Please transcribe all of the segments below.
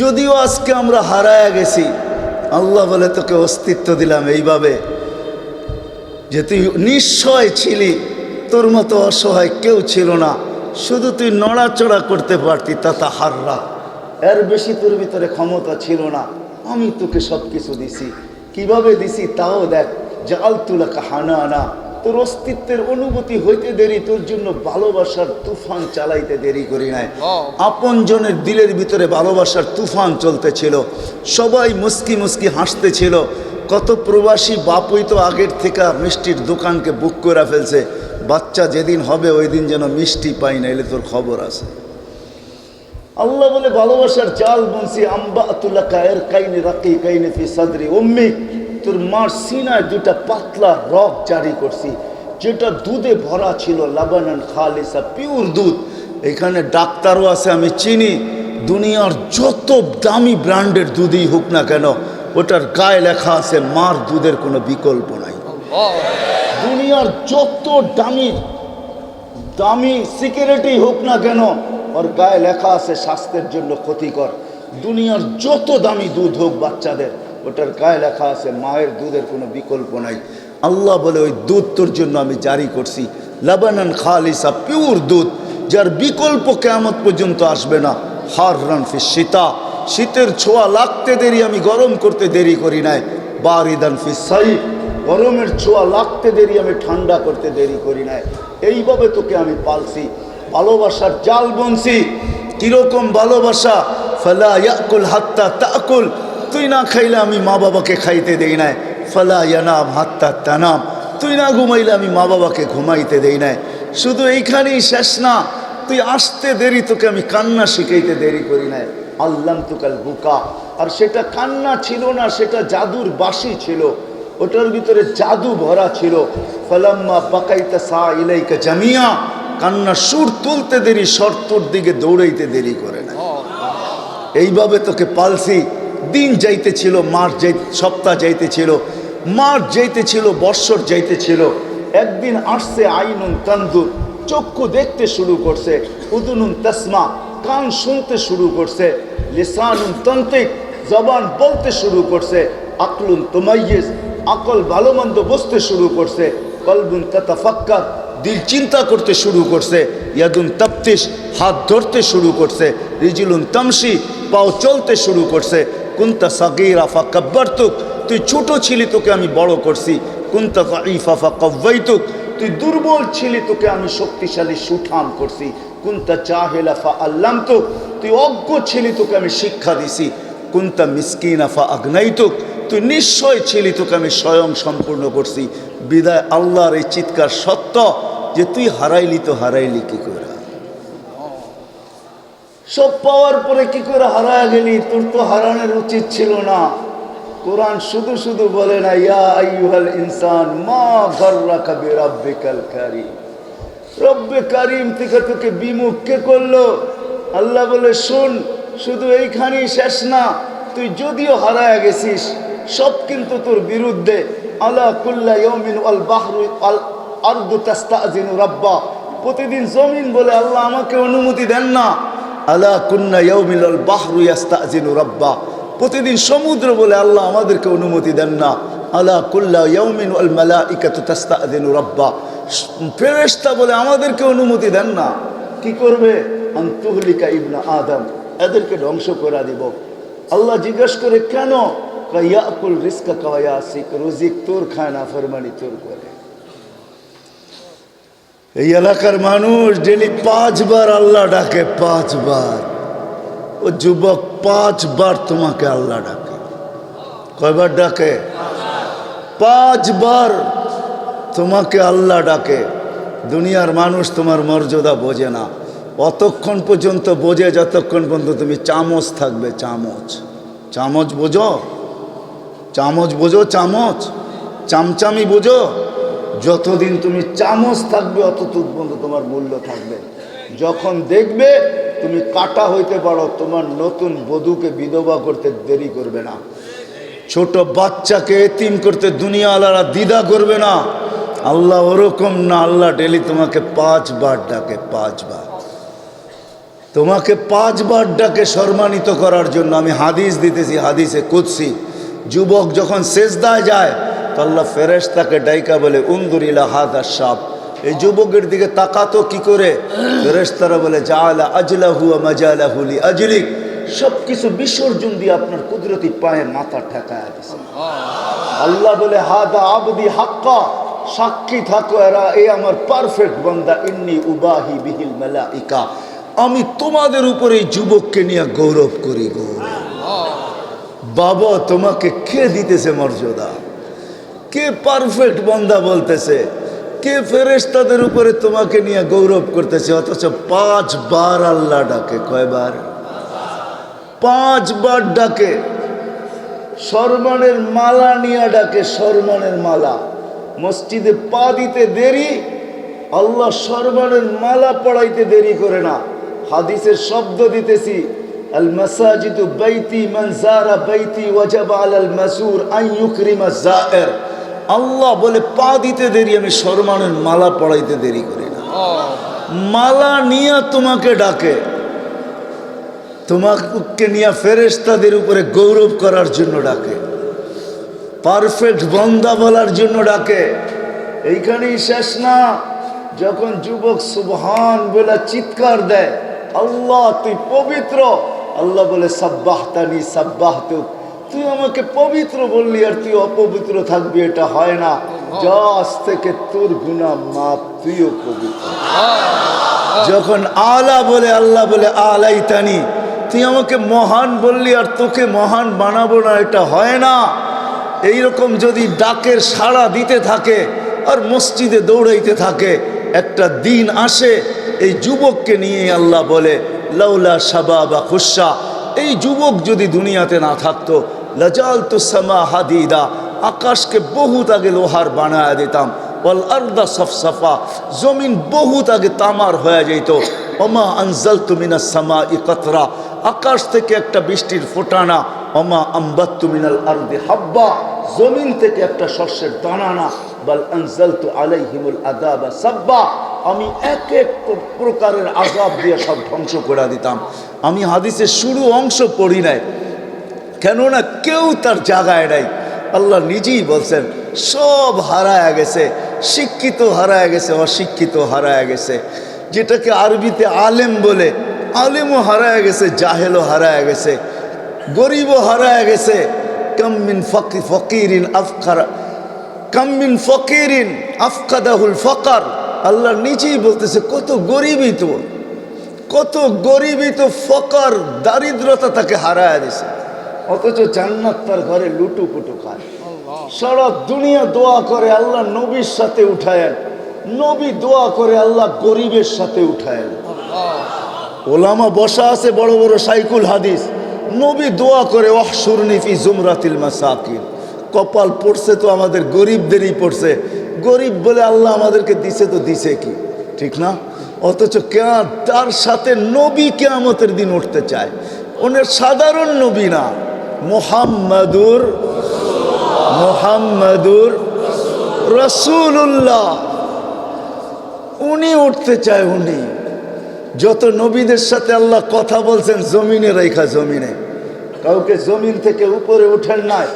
যদিও আজকে আমরা হারায় গেছি, আল্লাহ বলে তোকে অস্তিত্ব দিলাম এইভাবে যে তুই নিশ্চয় ছিলি, তোর মতো অসহায় কেউ ছিল না, শুধু তুই নড়াচড়া করতে পারতি তা হাররা। এর বেশি তোর ভিতরে ক্ষমতা ছিল না, আমি তোকে সব কিছু দিছি। কীভাবে দিছি তাও দেখ জাল তুলাকা হানা আনা তোর অস্তিত্বের অনুভূতি হইতে দেরি তোর জন্য ভালোবাসার তুফান চালাইতে দেরি করি নাই। আপন জনের দিলের ভিতরে ভালোবাসার তুফান চলতেছিল সবাই মুস্কি মুস্কি হাসতেছিল। কত প্রবাসী বাপুই তো আগের থেকে মিষ্টির দোকানকে বুক করে ফেলছে বাচ্চা যেদিন হবে ওই দিন যেন মিষ্টি পাই না এলে তোর খবর আছে। আল্লাহ বলে ভালোবাসার জাল বংশী আম্বা তুলা কায়ের কাইনে রাকি কাইনে ফি সাদরি অম্মি তোর মার সিনায় দুটা পাতলা রক জারি করছি। যেটা দুধে ভরা ছিল লাবানান খালিসা, পিওর দুধ। এখানে ডাক্তারও আছে, আমি চিনি। দুনিয়ার যত দামি ব্র্যান্ডের দুধই হোক না কেন, ওটার গায়ে লেখা আছে, মার দুধের কোনো বিকল্প নাই। দুনিয়ার যত দামি দামি সিকিউরিটি হোক না কেন, ওর গায়ে লেখা আছে, স্বাস্থ্যের জন্য ক্ষতিকর। দুনিয়ার যত দামি দুধ হোক বাচ্চাদের ওটার গায়ে লেখা আছে, মায়ের দুধের কোনো বিকল্প নাই। আল্লাহ বলে, ওই দুধ তোর জন্য আমি জারি করছি। লাবানান খালিসা, পিওর দুধ, যার বিকল্প কেমত পর্যন্ত আসবে না। হার রান ফি সীতা শীতের ছোঁয়া লাগতে দেরি, আমি গরম করতে দেরি করি নাই। বারিদান ফি সাই গরমের ছোঁয়া লাগতে দেরি, আমি ঠান্ডা করতে দেরি করি নাই। এইভাবে তোকে আমি পালছি। ভালোবাসার জাল বনছি। কীরকম ভালোবাসা? ফালা ইয়াকুল হাত্তা তাকুল। তুই না খাইলে আমি মা বাবাকে খাইতে দেই নাই। ফালা ইয়ানাম হাত্তা তানাম। তুই না ঘুমাইলে আমি মা বাবাকে ঘুমাইতে দেই নাই। শুধু এইখানেই শেষ না তুই আসতে দেরি তোকে আমি কান্না শিখাইতে দেরি করি নাই। আল্লাম তুকাল বুকা। আর সেটা কান্না ছিল না সেটা জাদুর বাসি ছিল। ওটার ভিতরে জাদু ভরা ছিল। ফলাম্মা পাকাইতে সা ইলাইকা জামিয়া। কান্না সুর তুলতে দেরি শর্তর দিকে দৌড়াইতে দেরি করে না এইভাবে তোকে পালসি দিন যাইতেছিল, মাস যাই, সপ্তাহ যাইতেছিল, মাস যাইতেছিল, বৎসর যাইতেছিল। একদিন আসছে আইনুন তান্দুর চক্ষু দেখতে শুরু করছে, উদুনুন তসমা, কান শুনতে শুরু করছে, লিসানুন তন্ত্রিক, জবান বলতে শুরু করছে, আকলুন তোমাইয়েস আকল ভালো মন্দ বসতে শুরু করছে, কলবুন তাতাফাক্কার, দিল চিন্তা করতে শুরু করছে, ইয়াদুন তপ্তিস হাত ধরতে শুরু করছে, রিজিলুন তামসি পাও চলতে শুরু করছে কুন্তা সাগিরা ফা কব্বারতুক তুই ছোট ছিলি তোকে আমি বড় করছি। কুন্তা ইফা ফা কব্বাইতুক তুই দুর্বল ছিলি তোকে আমি শক্তিশালী সুঠাম করছি। কুন্তা চাহেলা ফা আল্লাম তো তুই অজ্ঞ ছিলি তোকে আমি শিক্ষা দিছি। কুন্তা মিসকিনা ফা আগ্নাইতুক তুই নিশ্চয় ছিলি তোকে আমি স্বয়ং সম্পূর্ণ করছি। বিদায় আল্লাহর এই চিৎকার সত্য যে তুই হারাইলি তো হারাইলি কি করে? সব পাওয়ার পরে কি করে হারায় গেলি? তোর তো হারানোর উচিত ছিল না। কোরআন শুধু শুধু বলে না, ইয়া আইয়ুহাল ইনসান, মা গর্রাকা বিরাব্বিকাল কারীম। রব্বে কারিম থেকে তোকে বিমুখ কে করল? আল্লাহ বলে, শোন, শুধু এইখানেই শেষ না, তুই যদিও হারায় গেছিস, সব কিন্তু তোর বিরুদ্ধে। আলা কুল্লা ইয়মিন আল বাহরু আল আর্দু তাস্তাজিনু রাব্বা। প্রতিদিন জমিন বলে, আল্লাহ আমাকে অনুমতি দেন না। আলা কুন্না ইয়মিন আল বাহরু ইয়াস্তাজিনু রাব্বা। প্রতিদিন সমুদ্র বলে আল্লাহ আমাদেরকে অনুমতি দেন না। আলা কুল্লা ইয়মিন আল মালাইকাতু তাস্তাজিনু রাব্বা। ফেরেশতা বলে আমাদেরকে অনুমতি দেন না। কি করবে? আন্তুহলিকা ইবনা আদম। এদেরকে ধ্বংস করে দিব। আল্লাহ জিজ্ঞেস করে, কেন? ইয়াকুল রিস্কা কাওয়া সিক রুজিক তোর খায় না, ফরমানি তোর করে। এই এলাকার মানুষ ডেলি পাঁচবার আল্লাহ ডাকে, পাঁচবার। ও যুবক পাঁচবার তোমাকে আল্লাহ ডাকে। কয়বার ডাকে? পাঁচবার তোমাকে আল্লাহ ডাকে। দুনিয়ার মানুষ তোমার মর্যাদা বোঝে না। অতক্ষণ পর্যন্ত বোঝে, যতক্ষণ পর্যন্ত তুমি চামচ থাকবে, চামচ। চামচ বোঝো? চামচ বোঝো, চামচ? চামচামি বোঝো? যতদিন তুমি চামচ থাকবে, অতটুক পর্যন্ত তোমার মূল্য থাকবে। যখন দেখবে তুমি কাটা হইতে পারো, তোমার নতুন বধূকে বিধবা করতে দেরি করবে না। ছোট বাচ্চাকে এতিম করতে দুনিয়া আলারা দ্বিধা করবে না। আল্লাহ ওরকম না, আল্লাহ ডেলি তোমাকে পাঁচবার ডাকে, পাঁচবার। তোমাকে পাঁচবার ডাকে সম্মানিত করার জন্য আমি হাদিস দিতেছি, হাদিসে কুৎসি যুবক যখন শেষদায় যায় তো আল্লাহ ফেরেশ তাকে ডাইকা বলে উন্দুরিলা হাত আর সাপ এই যুবকের দিকে তাকাতো কি করে? ফেরেশতারা বলে জালা আজলা হুয়া মাজালা হুলি আজলিক। সব কিছু বিসর্জন দিয়ে আপনার কুদরতি পায়ে মাথা ঠেকায় দিছে। আল্লাহ বলে, হাদা আবদি হাক্কা। সাক্ষী থাকো এরা, এ আমার পারফেক্ট বন্দা। ইন্নি উবাহি বিহিল মেলা ইকা আমি তোমাদের উপরে এই যুবককে নিয়ে গৌরব করি গৌরব বাবা, তোমাকে কে দিতেছে মর্যাদা? কে পারফেক্ট বন্দা বলতেছে? কে ফেরেশতাদের উপরে তোমাকে নিয়ে গৌরব করতেছে? অথচ পাঁচবার আল্লাহ ডাকে, কয়বার? পাঁচবার ডাকে। সরমানের মালা নিয়ে ডাকে সরমানের মালা। মসজিদে পা দিতে দেরি, আল্লাহ সরমানের মালা পড়াইতে দেরি করে না। হাদিসের শব্দ দিতেছি, আল মাসাজিদু বাইতি মান জারা বাইতি ওয়াজাবা আলাল মাসুর আন ইউকরিমা আল্লাহ বলে পা দিতে দেরি, আমি সরমানের মালা পড়াইতে দেরি করি না। মালা নিয়ে তোমাকে ডাকে। তোমাকে নিয়ে ফেরেশতাদের উপরে গৌরব করার জন্য ডাকে। পারফেক্ট বন্দা বলার জন্য ডাকে। এইখানেই শেষ না। যখন যুবক সুবহান বলে চিৎকার দেয়, আল্লাহ তুই পবিত্র। আল্লাহ বলে সাব্বাহতানি সাব্বাহতু তুই আমাকে পবিত্র বললি আর তুই অপবিত্র থাকবি, এটা হয় না। আজ থেকে তোর গুণা মাপ তুইও পবিত্র। যখন আলা বলে, আল্লাহ বলে আলাই তানি তুই আমাকে মহান বললি আর তোকে মহান বানাবো না, এটা হয় না। এই রকম যদি ডাকের সাড়া দিতে থাকে আর মসজিদে দৌড়াইতে থাকে, একটা দিন আসে, এই যুবককে নিয়ে আল্লাহ বলে, লাউলা সাবা বা খুশা, এই যুবক যদি দুনিয়াতে না থাকতো লাজাল তো সামা হাদিদা, আকাশকে বহুত আগে লোহার বানায় দিতাম বল আর্দা সফসফা, জমিন বহুত আগে তামার হয়ে যেত। অমা আনজাল তুমিনা সামা ই কতরা, আকাশ থেকে একটা বৃষ্টির ফোটানা অমা আম্বাত তুমিনাল আর্দে হাব্বা, জমিন থেকে একটা শস্যের দানানা, বল আনজাল তু আলাইহিমুল আদাবা সাব্বা, আমি এক এক প্রকারের আজাব দিয়ে সব ধ্বংস করে দিতাম। আমি হাদিসের শুরু অংশ পড়ি নাই। কেননা কেউ তার জায়গায় নাই। আল্লাহ নিজেই বলছেন, সব হারায় গেছে, শিক্ষিত হারায় গেছে, অশিক্ষিত হারায় গেছে। যেটাকে আরবিতে আলেম বলে, আলেমও হারায় গেছে, জাহেলও হারায় গেছে, গরিবও হারায় গেছে। কাম্মিন ফকি ফকিরিন আফকার কাম্মিন ফকিরিন আফকাদাহুল ফকার। আল্লাহ নিজেই বলতেছে, কত গরিবই তো, কত গরিবই তো ফকার, দারিদ্রতা তাকে হারায় দিছে। অথচ জান্নাত তার ঘরে লুটু পুটু খায়। সারা দুনিয়া দোয়া করে আল্লাহ নবীর সাথে উঠায়েন। নবী দোয়া করে আল্লাহ গরিবের সাথে উঠায়েন। ওলামা বসা আছে বড় বড় সাইকুল হাদিস। নবী দোয়া করে অহসুরনিফি জুমরাতিল মাসাকিন। কপাল পড়ছে তো আমাদের গরিবদেরই পড়ছে। গরিব বলে আল্লাহ আমাদেরকে দিছে তো দিছে কি? ঠিক না? অথচ কেয়া তার সাথে নবী কেয়ামতের দিন উঠতে চায়? ওনের সাধারণ নবী না। মোহাম্মদুর মোহাম্মদুর রসুল্লাহ উনি উঠতে চায় উনি। যত নবীদের সাথে আল্লাহ কথা বলছেন, জমিনে রেখা জমিনে। কাউকে জমিন থেকে উপরে উঠেন নাই।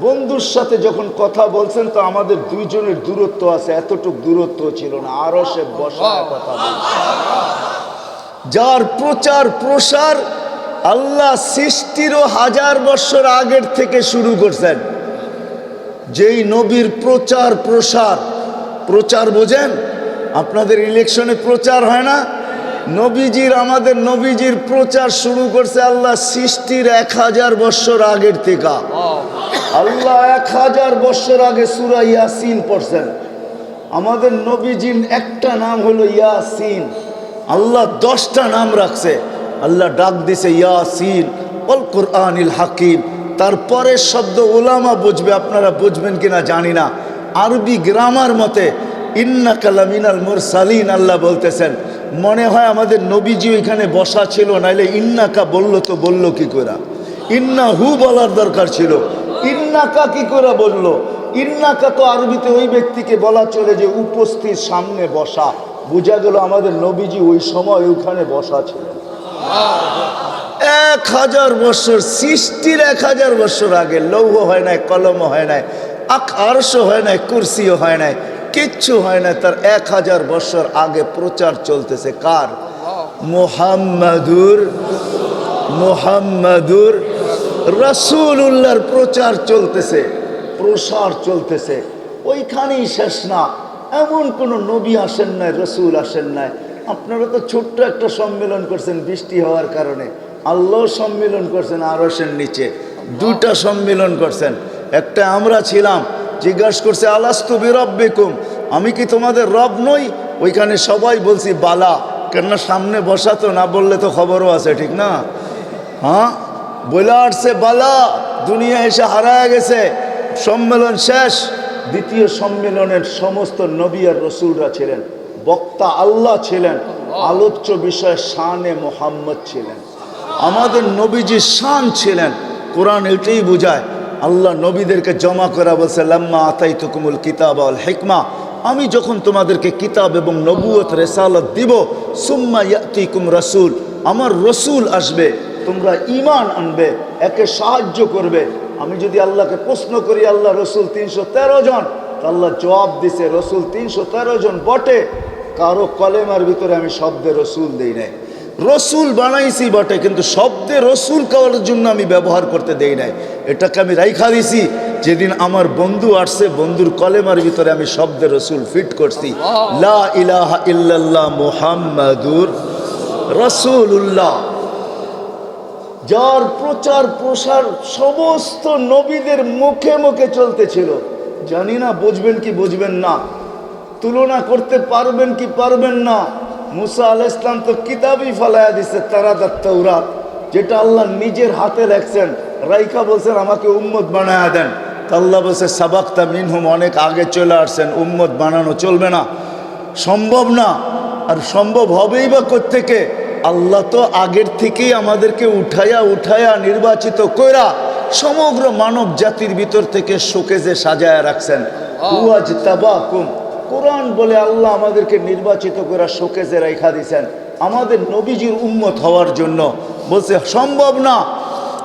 বন্ধুর সাথে যখন কথা বলছেন, তো আমাদের দুইজনের দূরত্ব আছে, এতটুক দূরত্ব ছিল না। আরও সে বসায় কথা বলছে। যার প্রচার প্রসার আল্লাহ সৃষ্টিরও হাজার বছর আগের থেকে শুরু করছেন। যেই নবীর প্রচার প্রসার, প্রচার বোঝেন? আপনাদের ইলেকশনে প্রচার হয় না? নবীজির, আমাদের নবীজির প্রচার শুরু করছে আল্লাহ সৃষ্টির এক হাজার বছর আগের থেকে। আল্লাহ এক হাজার বছর আগে সুরা ইয়াসিন পড়ছেন। আমাদের নবীজির একটা নাম হলো ইয়াসিন। আল্লাহ দশটা নাম রাখছে। আল্লাহ ডাক দিছে, ইয়াসিন অল কোরআনিল হাকিম। তারপরের শব্দ ওলামা বুঝবে, আপনারা বুঝবেন কিনা জানি না। আরবি গ্রামার মতে ইন্না কালামিনাল মুরসালিন, আল্লাহ বলতেছেন। মনে হয় আমাদের নবীজি ওইখানে বসা ছিল, নাইলে ইন্নাকা বলল তো বলল কি করে ইন্না হু বলার দরকার ছিল। ইন্নাকা কি করে বলল? ইন্নাকা তো আরবিতে ওই ব্যক্তিকে বলা চলে যে উপস্থিত সামনে বসা। বোঝা গেল আমাদের নবীজি ওই সময় ওইখানে বসা ছিল এক হাজার বছর, সৃষ্টির এক হাজার বছর আগে লৌহ হয় নাই, কলম হয় নাই আক আরশ হয় নাই, কুরসিও হয় নাই, কিচ্ছু হয় না তার এক হাজার বছর আগে প্রচার চলতেছে। কার? মোহাম্মদুর মোহাম্মদুর রসুল্লাহর প্রচার চলতেছে, প্রসার চলতেছে। ওইখানেই শেষ না। এমন কোনো নবী আসেন নাই, রসুল আসেন নাই। আপনারা তো ছোট্ট একটা সম্মেলন করছেন, বৃষ্টি হওয়ার কারণে। আল্লাহ সম্মেলন করছেন আরসের নিচে। দুটা সম্মেলন করছেন। একটা আমরা ছিলাম, জিজ্ঞাসা করছে, আলাস্তু বেকুম আমি কি তোমাদের রব নই? ওইখানে সবাই বলছি, বালা। কেননা সামনে বসাতো না বললে তো খবরও আছে, ঠিক না? হ্যাঁ? বলে আসছে, বালা, দুনিয়া এসে হারায় গেছে। সম্মেলন শেষ। দ্বিতীয় সম্মেলনের সমস্ত নবী আর রসুলরা ছিলেন। বক্তা আল্লাহ ছিলেন আলোচ্য বিষয় শানে মোহাম্মদ ছিলেন। আমাদের নবীজি শান ছিলেন কোরআন এটাই বোঝায় আল্লাহ নবীদেরকে জমা করা বলছে লাম্মা আতাই তুকুমুল কিতাব আল হেকমা। আমি যখন তোমাদেরকে কিতাব এবং নবুয়ত রেসালত দিব সুম্মা ইয়াতিকুম রসুল। আমার রসুল আসবে তোমরা ইমান আনবে একে সাহায্য করবে। আমি যদি আল্লাহকে প্রশ্ন করি আল্লাহ রসুল তিনশো তেরো জন? তো আল্লাহ জবাব দিছে রসুল তিনশো তেরো জন বটে। কারও কলেমার ভিতরে আমি শব্দে রসুল দেই নাই। রসুল বানাইছি বটে কিন্তু শব্দে রসুল করার জন্য আমি ব্যবহার করতে দেই নাই। এটাকে আমি রাইখা দিছি। যেদিন আমার বন্ধু আসছে বন্ধুর কলেমার ভিতরে আমি শব্দে রসুল ফিট করছি। লা ইলাহা ইল্লাল্লাহ মুহাম্মাদুর রসুল্লাহ যার প্রচার প্রসার সমস্ত নবীদের মুখে মুখে চলতেছিল। জানি না বুঝবেন কি বুঝবেন না। তুলনা করতে পারবেন কি পারবেন না? মুসা আল ইসলাম তো কিতাবই ফালাইয়া দিচ্ছে তারাদার তৌরাত যেটা আল্লাহ নিজের হাতে লেখছেন। রাইখা বলছেন আমাকে উম্মত বানায়া দেন। তা আল্লাহ বলছে সাবাক্তা মিনহুম অনেক আগে চলে আসছেন উম্মত বানানো চলবে না। সম্ভব না আর সম্ভব হবেই বা থেকে আল্লাহ তো আগের থেকেই আমাদেরকে উঠায়া উঠায়া নির্বাচিত কইরা সমগ্র মানব জাতির ভিতর থেকে শোকেজে সাজায়া রাখছেন। তাবাকুম কোরআন বলে আল্লাহ আমাদেরকে নির্বাচিত করে শোকেজে রেখা দিয়েছেন। আমাদের নবীজির উম্মত হওয়ার জন্য। বলছে সম্ভব না।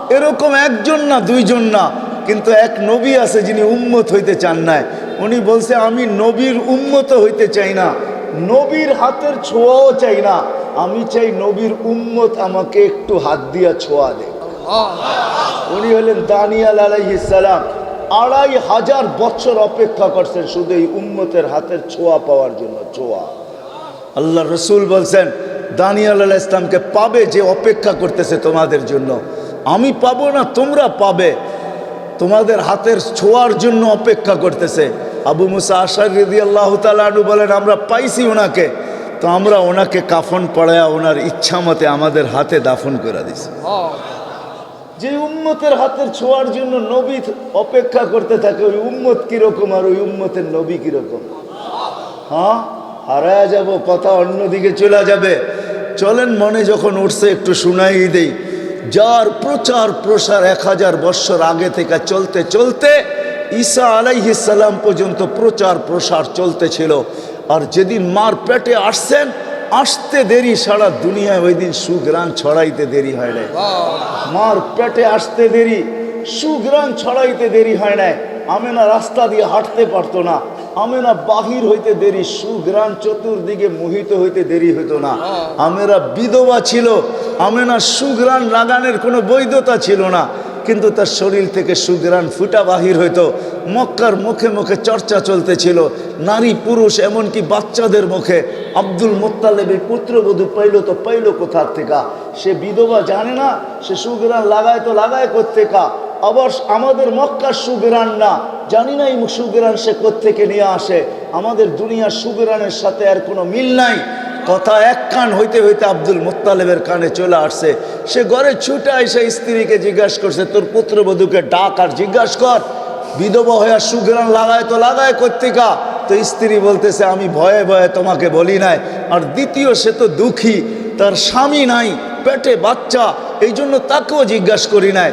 এরকম একজন না দুইজন না। কিন্তু এক নবী আছে যিনি উম্মত হইতে চান নাই। উনি বলছে আমি নবীর উম্মত হইতে চাই না। নবীর হাতের ছোঁয়াও চাই না। আমি চাই নবীর উম্মত আমাকে একটু হাত দিয়া ছোঁয়া দে উনি হলেন দানিয়াল আলাইহিসালাম আড়াই হাজার বছর অপেক্ষা করছেন শুধু এই উম্মতের হাতের ছোঁয়া পাওয়ার জন্য, ছোঁয়া। আল্লাহ রসুল বলছেন, দানিয়াল আলাহ ইসলামকে পাবে যে অপেক্ষা করতেছে তোমাদের জন্য। আমি পাবো না, তোমরা পাবে। তোমাদের হাতের ছোঁয়ার জন্য অপেক্ষা করতেছে। আবু মুসা আশার রিদি আল্লাহ তালু বলেন, আমরা পাইছি ওনাকে। তো আমরা ওনাকে কাফন পড়ায়া ওনার ইচ্ছা মতে আমাদের হাতে দাফন করে দিছি। যে উম্মতের হাতের ছোঁয়ার জন্য নবী অপেক্ষা করতে থাকে, ওই উম্মত কীরকম আর ওই উম্মতের নবী কীরকম? হ্যাঁ? হারায় যাব কথা অন্যদিকে চলে যাবে। চলেন, মনে যখন উঠছে, একটু শুনাই দেই। যার প্রচার প্রসার এক হাজার বৎসর আগে থেকে চলতে চলতে ঈসা আলাইহিসাল্লাম পর্যন্ত প্রচার প্রসার চলতেছিল। আর যেদিন মার পেটে আসছেন আসতে দেরি, সারা দুনিয়ায় ওই দিন সুগ্রাণ ছড়াইতে দেরি হয় না মার পেটে আসতে দেরি সুগ্রাণ ছড়াইতে দেরি হয় না আমেনা রাস্তা দিয়ে হাঁটতে পারতো না। আমেনা বাহির হইতে দেরি সুগ্রাণ চতুর্দিকে মোহিত হইতে দেরি হইতো না। আমেরা বিধবা ছিল আমেনা সুগ্রাণ লাগানের কোনো বৈধতা ছিল না। কিন্তু তার শরীর থেকে সুগ্রাণ ফুটা বাহির হইতো। মক্কার মুখে মুখে চর্চা চলতেছিল। নারী পুরুষ এমনকি বাচ্চাদের মুখে। আব্দুল মোত্তালেবের পুত্রবধূ পাইল তো পাইল কোথার থেকে? সে বিধবা জানে না, সে সুগ্রাণ লাগায় তো লাগায় কোথেকা আবার আমাদের মক্কার সুগ্রাণ না। জানি না এই সুগ্রাণ সে কোথেকে নিয়ে আসে। আমাদের দুনিয়ার সুগ্রাণের সাথে আর কোনো মিল নাই। কথা এক কান হইতে হইতে আব্দুল মোত্তালেবের কানে চলে আসছে। সে ঘরে ছুটে এসে স্ত্রীকে জিজ্ঞাসা করছে, তোর পুত্রবধূকে ডাক আর জিজ্ঞাসা কর। বিধবা হয়ে সুগ্রাণ লাগায় তো লাগায় কর্তিকা তো স্ত্রী বলতেছে, আমি ভয়ে ভয়ে তোমাকে বলি নাই। আর দ্বিতীয়, সে তো দুঃখী। তার স্বামী নাই, পেটে বাচ্চা। এই জন্য তাকেও জিজ্ঞাসা করি নাই।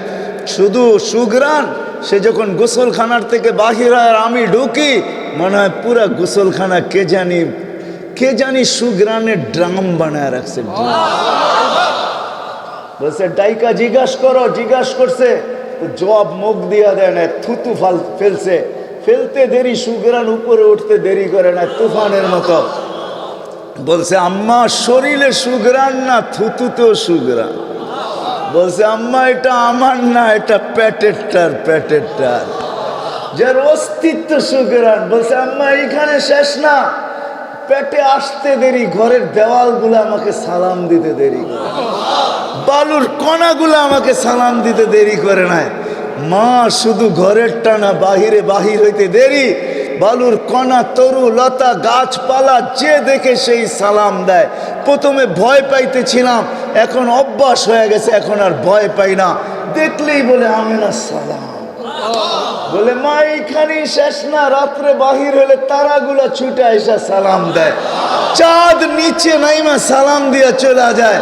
শুধু সুগ্রাণ সে যখন গোসলখানার থেকে বাহির হয় আর আমি ঢুকি, মনে হয় পুরা গোসলখানা কে জানি কে জানি সুগ্রানের ড্রাম বানায় রাখছে? বলছে, ডাইকা জিজ্ঞাস করো, জিজ্ঞাস করছে, তো জবাব মুখ দিয়া দেয় না, থুতু ফাল, ফেলছে। ফেলতে দেরি, সুগ্রান উপরে উঠতে দেরি করে না, তুফানের মতো। বলছে, আম্মা, শরীরে সুগ্রান না থুতুতেও সুগ্রান? বলছে, আম্মা, এটা আমার না, এটা প্যাটেরটার প্যাটেরটার যার অস্তিত্ব সুগ্রান। বলছে, আম্মা, এইখানে শেষ না। পেটে আসতে দেরি, ঘরের দেওয়ালগুলো আমাকে সালাম দিতে দেরি বালুর কণাগুলো আমাকে সালাম দিতে দেরি করে নাই। মা, শুধু ঘরের টানা, বাহিরে বাহির হইতে দেরি। বালুর কণা, তরু, লতা, গাছপালা, যে দেখে সেই সালাম দেয়। প্রথমে ভয় পাইতেছিলাম, এখন অভ্যাস হয়ে গেছে, এখন আর ভয় পাই না। দেখলেই বলে আমি না সালাম। বলে, মা এইখানেই শেষ না, রাত্রে বাহির হলে তারাগুলা ছুটে এসে সালাম দেয়। চাঁদ নিচে নাইমা সালাম দিয়া চলে যায়।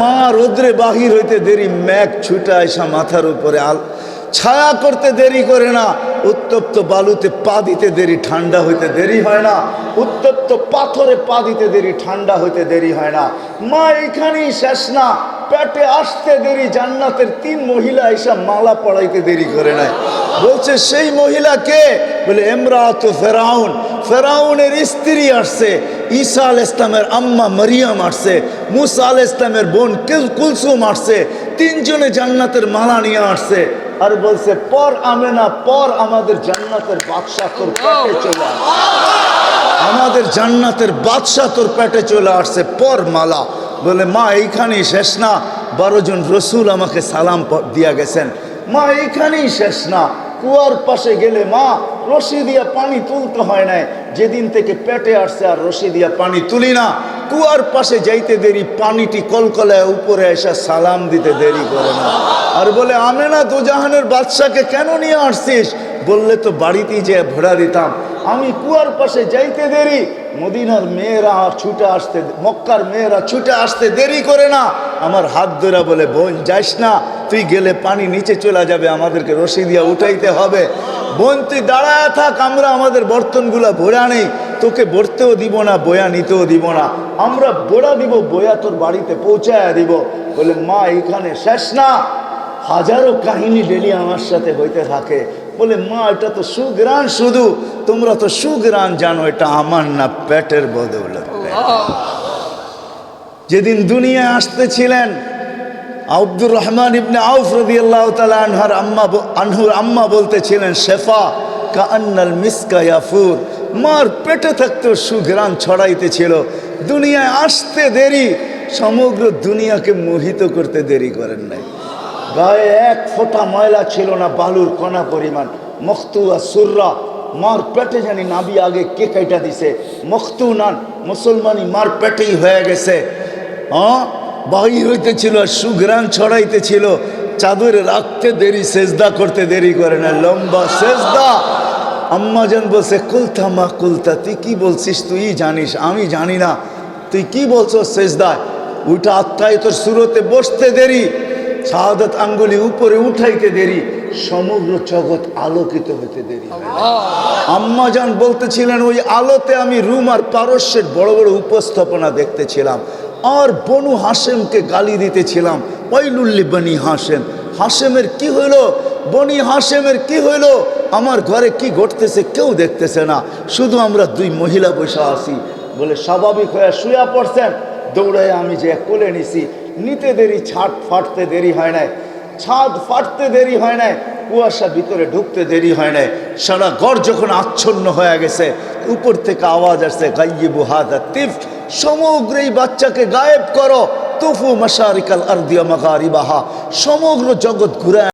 মা, রোদ্রে বাহির হইতে দেরি ম্যাঘ ছুটে আসা মাথার উপরে। আল, ছায়া করতে দেরি করে না, উত্তপ্ত বালুতে পা দিতে দেরি, ঠান্ডা হইতে দেরি হয় না। উত্তপ্ত পাথরে পা দিতে দেরি, ঠান্ডা হইতে দেরি হয় না। মা এইখানেই শেষ না, পেটে আসতে দেরি, জান্নাতের তিন মহিলা এসা মালা পড়াইতে দেরি করে নাই। বলছে সেই মহিলা কে? বলে এমরাত ফেরাউন। ফেরাউনের স্ত্রী আসছে ঈসা আল ইসলামের আম্মা মরিয়াম আসছে মুসা আল ইসলামের বোন কিল- কুলসুম আসছে তিনজনে জান্নাতের মালা নিয়ে আসছে আর বলছে পর আমেনা পর আমাদের জান্নাতের বাদশাহ তোর পেটে চলে আমাদের জান্নাতের বাদশাহ তোর পেটে চলে আসছে পর মালা। বলে মা এইখানেই শেষ না। বারো জন রসুল আমাকে সালাম দিয়া গেছেন। মা এইখানেই শেষ না। কুয়ার পাশে গেলে মা, রশি দিয়া পানি তুলতে হয় নাই। যেদিন থেকে পেটে আসছে আর রশি দিয়া পানি তুলি না, কুয়ার পাশে যাইতে দেরি, পানিটি কলকলায় উপরে এসে সালাম দিতে দেরি করে না। আর বলে আমি না দুজাহানের বাদশাকে কেন নিয়ে আসছিস? বললে তো, বাড়িতেই যে ভরা দিতাম। আমি কুয়ার পাশে যাইতে দেরি। মদিনার মেয়েরা ছুটে আসতে, মক্কার মেয়েরা ছুটে আসতে দেরি করে না। আমার হাত ধরা বলে, বোন যাইস না। তুই গেলে পানি নিচে চলে যাবে। আমাদেরকে রশি দিয়া উঠাইতে হবে। বোন, তুই দাঁড়ায় থাক। আমরা আমাদের বর্তনগুলা ভরা নেই। তোকে ভরতেও দিব না, বয়া নিতেও দিব না। আমরা বোড়া দিব, বয়া তোর বাড়িতে পৌঁছায় দিব। বলে, মা, এখানে শেষ না। হাজারো কাহিনী ডেলি আমার সাথে হইতে থাকে। বলে, মা, এটা তো সুগ্রান শুধু। তোমরা তো সুগ্রান জানো, এটা আমার না পেটের বদৌলত। যেদিন দুনিয়ায় আসতেছিলেন আব্দুর রহমান ইবনে আউফ তালা আনহার আম্মা আনহুর আম্মা বলতেছিলেন, শেফা কান্নাল মিসকা ইয়াফুর। মার পেটে থাকতেও সুঘ্রাণ ছড়াইতেছিল। দুনিয়ায় আসতে দেরি, সমগ্র দুনিয়াকে মোহিত করতে দেরি করেন নাই। গায়ে এক ফোঁটা ময়লা ছিল না, বালুর কণা পরিমাণ। মখতুয়া সুররা, মার পেটে জানি নাবি আগে কে কাইটা দিছে। মখতু নান, মুসলমানি মার পেটেই হয়ে গেছে। হ্যাঁ হইতেছিল আর সুগ্রাণ ছড়াইতেছিল। চাদরে রাখতে দেরি, সেজদা করতে দেরি করে না। লম্বা সেজদা। আম্মা যেন বলছে, কুলতা মা কুলতা, তুই কি বলছিস? তুই জানিস, আমি জানি না। তুই কি বলছো সেজদায়? ওইটা আত্মায় তোর সুরতে বসতে দেরি। শাহাদত আঙ্গুলি উপরে উঠাইতে দেরি সমগ্র জগৎ আলোকিত হতে দেরি। আম্মা যান বলতেছিলেন ওই আলোতে আমি রুম আর পারস্যের বড় বড় উপস্থাপনা দেখতেছিলাম। আর বনু হাসেমকে গালি দিতেছিলাম। ওইলুল্লি বনি হাসেম হাসেমের কি হইল? বনি হাসেমের কি হইল? আমার ঘরে কি ঘটতেছে কেউ দেখতেছে না। শুধু আমরা দুই মহিলা বসে আসি বলে স্বাভাবিক হয়ে শুয়া পড়ছেন। দৌড়ায় আমি যে কোলে নিছি নিতে দেরি ছাদ ফাটতে দেরি হয় নাই। ছাদ ফাটতে দেরি হয় নাই, কুয়াশা ভিতরে ঢুকতে দেরি হয় নাই। সারা ঘর যখন আচ্ছন্ন হয়ে গেছে, উপর থেকে আওয়াজ আসছে গাইয়ে বুহাদা তিফ, সমগ্র এই বাচ্চাকে গায়েব করো। তফু মশারিকাল আর দিয়া মাগারিবাহা, সমগ্র জগৎ ঘুরে